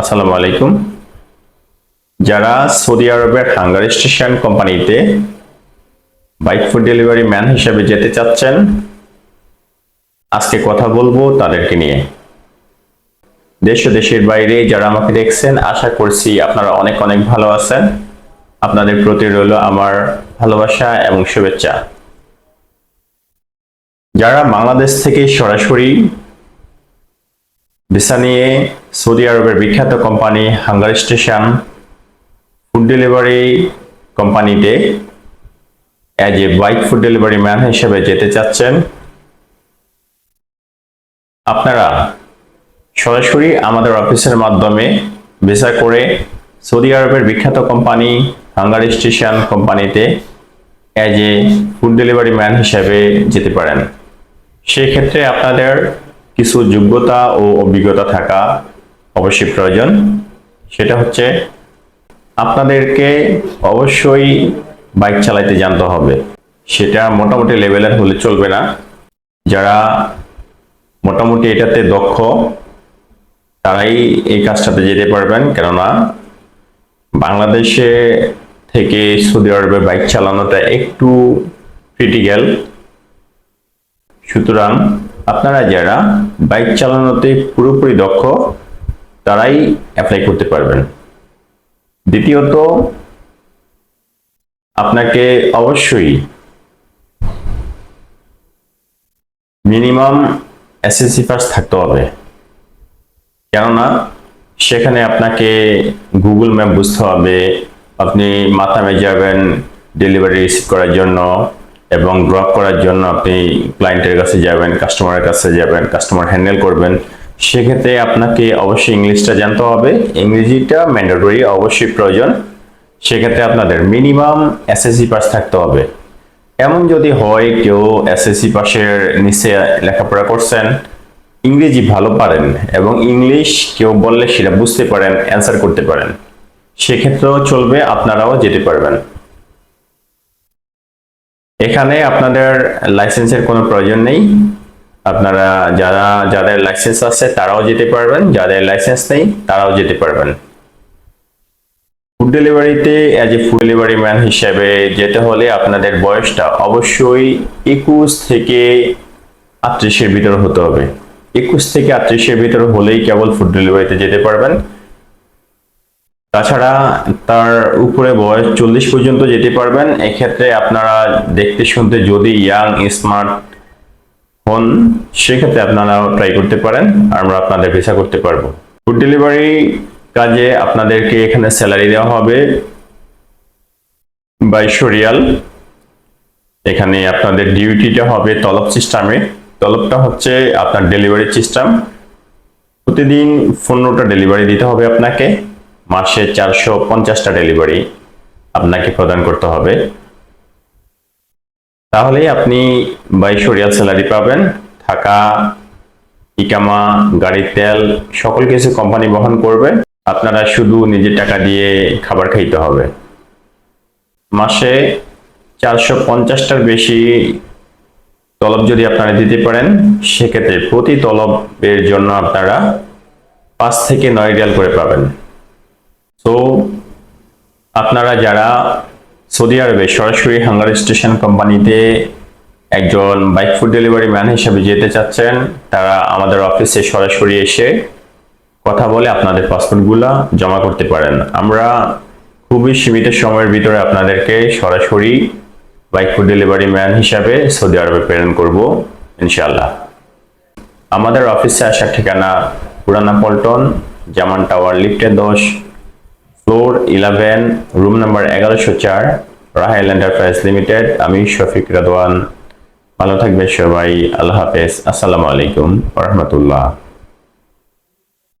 আসসালামু আলাইকুম। যারা সৌদি আরবের হাঙ্গার স্টেশন কোম্পানিতে বাইক ফুড ডেলিভারি ম্যান হিসেবে যেতে চাচ্ছেন, আজকে কথা বলব তাদেরকে নিয়ে। দেশ ও দেশের বাইরে যারা আমাকে দেখছেন, আশা করছি আপনারা অনেক অনেক ভালো আছেন। আপনাদের প্রতি রইল আমার ভালোবাসা এবং শুভেচ্ছা। যারা বাংলাদেশ থেকে সরাসরি ভিসা নিয়ে সৌদি আরবের বিখ্যাত company Hunger Station food delivery কোম্পানিতে as a bike food delivery man হিসেবে যেতে চাচ্ছেন। আপনারা সরাসরি আমাদের অফিসের মাধ্যমে ভিসা করে সৌদি আরবের বিখ্যাত কোম্পানি হাঙ্গার স্টেশন কোম্পানিতে as a food delivery man হিসেবে যেতে পারেন। সেক্ষেত্রে আপনাদের কিছু যোগ্যতা ও অভিজ্ঞতা থাকা অবশ্যই প্রয়োজন। সেটা হচ্ছে আপনাদেরকে অবশ্যই বাইক চালাইতে জানতে হবে। সেটা মোটামুটি লেভেলের হলে চলবে না। যারা মোটামুটি এটাতে দক্ষ, তারাই এই কাজটাতে যেতে পারবেন। কেননা বাংলাদেশে থেকে সৌদি আরবে বাইক চালানোটা একটু ক্রিটিক্যাল সুতরাং আপনারা যারা বাইক চালানোতে পুরোপুরি দক্ষ, তারাই অ্যাপ্লাই করতে পারবেন। দ্বিতীয়ত, আপনাকে অবশ্যই মিনিমাম এসএসসি পাস থাকতে হবে। কেননা, সেখানে আপনাকে গুগল ম্যাপ বুঝতে হবে, আপনি মাথামে যাবেন ডেলিভারি রিসিভ করার জন্য। এবং ড্রপ করার জন্য আপনি ক্লায়েন্টের কাছে যাবেন কাস্টমারের কাছে যাবেন কাস্টমার হ্যান্ডেল করবেন, সেক্ষেত্রে আপনাকে অবশ্যই ইংলিশটা জানতে হবে। ইংরেজিটা ম্যান্ডেটরি অবশ্যই প্রয়োজন। সেক্ষেত্রে আপনাদের মিনিমাম এসএসসি পাস থাকতে হবে। এমন যদি হয়, কেউ এসএসসি পাশের নিচে লেখাপড়া করছেন, ইংরেজি ভালো পারেন এবং ইংলিশ কেউ বললে সেটা বুঝতে পারেন অ্যান্সার করতে পারেন। সেক্ষেত্রেও চলবে, আপনারাও যেতে পারবেন। এখানে আপনাদের লাইসেন্সের কোনো প্রয়োজন নেই। আপনারা যারা, যাদের লাইসেন্স আছে, তারাও যেতে পারবেন। যাদের লাইসেন্স নেই, তারাও যেতে পারবেন। ফুড ডেলিভারিতে as a food delivery man হিসেবে যেতে হলে আপনাদের বয়সটা অবশ্যই একুশ থেকে আটত্রিশের ভিতর হতে হবে। একুশ থেকে আটত্রিশের ভিতর হলেই কেবল ফুড ডেলিভারিতে যেতে পারবেন। তাছাড়া তার উপরে বয়স চল্লিশ পর্যন্ত যেতে পারবেন। এক্ষেত্রে আপনারা দেখতে শুনতে যদি ইয়াং স্মার্ট হন, সেক্ষেত্রে আপনারা ট্রাই করতে পারেন। আর আমরা আপনাদের ভিসা করতে পারব। ফুড ডেলিভারি কাজে আপনাদেরকে এখানে স্যালারি দেওয়া হবে বাইশো রিয়াল। এখানে আপনাদের ডিউটিটা হবে তলব সিস্টেমে তলবটা হচ্ছে আপনার ডেলিভারি সিস্টেম প্রতিদিন পনেরোটা ডেলিভারি দিতে হবে আপনাকে। মাসে চারশো পঞ্চাশটা ডেলিভারি আপনাকে প্রদান করতে হবে। তাহলেই আপনি বাইশশো রিয়াল স্যালারি পাবেন থাকা ইকামা, গাড়ির তেল, সকল কিছু কোম্পানি বহন করবে। আপনারা শুধু নিজের টাকা দিয়ে খাবার খাইতে হবে। মাসে চারশো পঞ্চাশটার বেশি তলব যদি আপনারা দিতে পারেন, সেক্ষেত্রে প্রতি তলবের জন্য আপনারা পাঁচ থেকে নয় রিয়াল করে পাবেন। তো আপনারা যারা সৌদি আরবে সরাসরি হাঙ্গার স্টেশন কোম্পানিতে একজন বাইক ফুড ডেলিভারি ম্যান হিসেবে যেতে চাচ্ছেন, তারা আমাদের অফিসে সরাসরি এসে কথা বলে আপনাদের পাসপোর্টগুলো জমা করতে পারেন। আমরা খুবই সীমিত সময়ের ভিতরে আপনাদেরকে সরাসরি বাইক ফুড ডেলিভারি ম্যান হিসাবে সৌদি আরবে প্রেরণ করব, ইনশাআল্লাহ। আমাদের অফিসে আসার ঠিকানা পুরানা পল্টন, জামান টাওয়ার, লিফটের দশ ফ্লোর ইলেভেন রুম নাম্বার এগারোশো চার রাহেল এন্টারপ্রাইজ লিমিটেড আমি শফিক রাদওয়ান। ভালো থাকবে সবাই, আল্লাহ হাফেজ। আসসালামু আলাইকুম রহমতুল্লাহ।